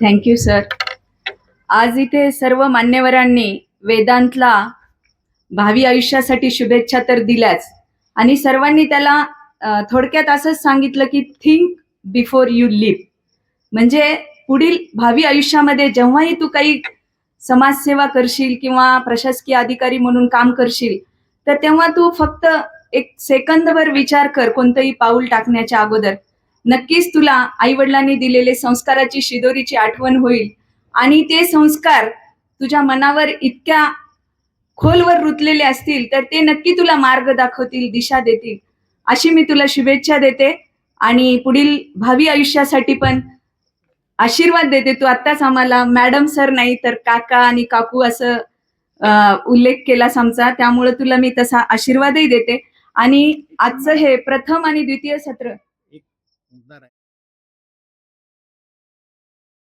Thank you sir आज इथे सर्व मान्यवरांनी वेदांतला भावी आयुष्यासाठी शुभेच्छा तर दिल्याच. आणि सर्वांनी त्याला थोडक्यात असंच सांगितलं की थिंक बिफोर यू लिव्ह म्हणजे पुढील भावी आयुष्यामध्ये जेव्हाही तू काही समाजसेवा करशील किंवा प्रशासकीय अधिकारी म्हणून काम करशील तर तेव्हा तू फक्त एक सेकंदभर विचार कर कोणतंही पाऊल टाकण्याच्या अगोदर. नक्कीच तुला आई वडिलांनी दिलेले संस्काराची शिदोरीची आठवण होईल. आणि ते संस्कार तुझ्या मनावर इतक्या खोलवर रुतलेले असतील तर ते नक्की तुला मार्ग दाखवतील दिशा देतील. अशी मी तुला शुभेच्छा देते आणि पुढील भावी आयुष्यासाठी पण आशीर्वाद देते तू आत्ताच आम्हाला. मॅडम सर नाही तर काका आणि काकू असं उल्लेख केलास आमचा. त्यामुळे तुला मी तसा आशीर्वादही देते. आणि आजचं हे प्रथम आणि द्वितीय सत्र funzionare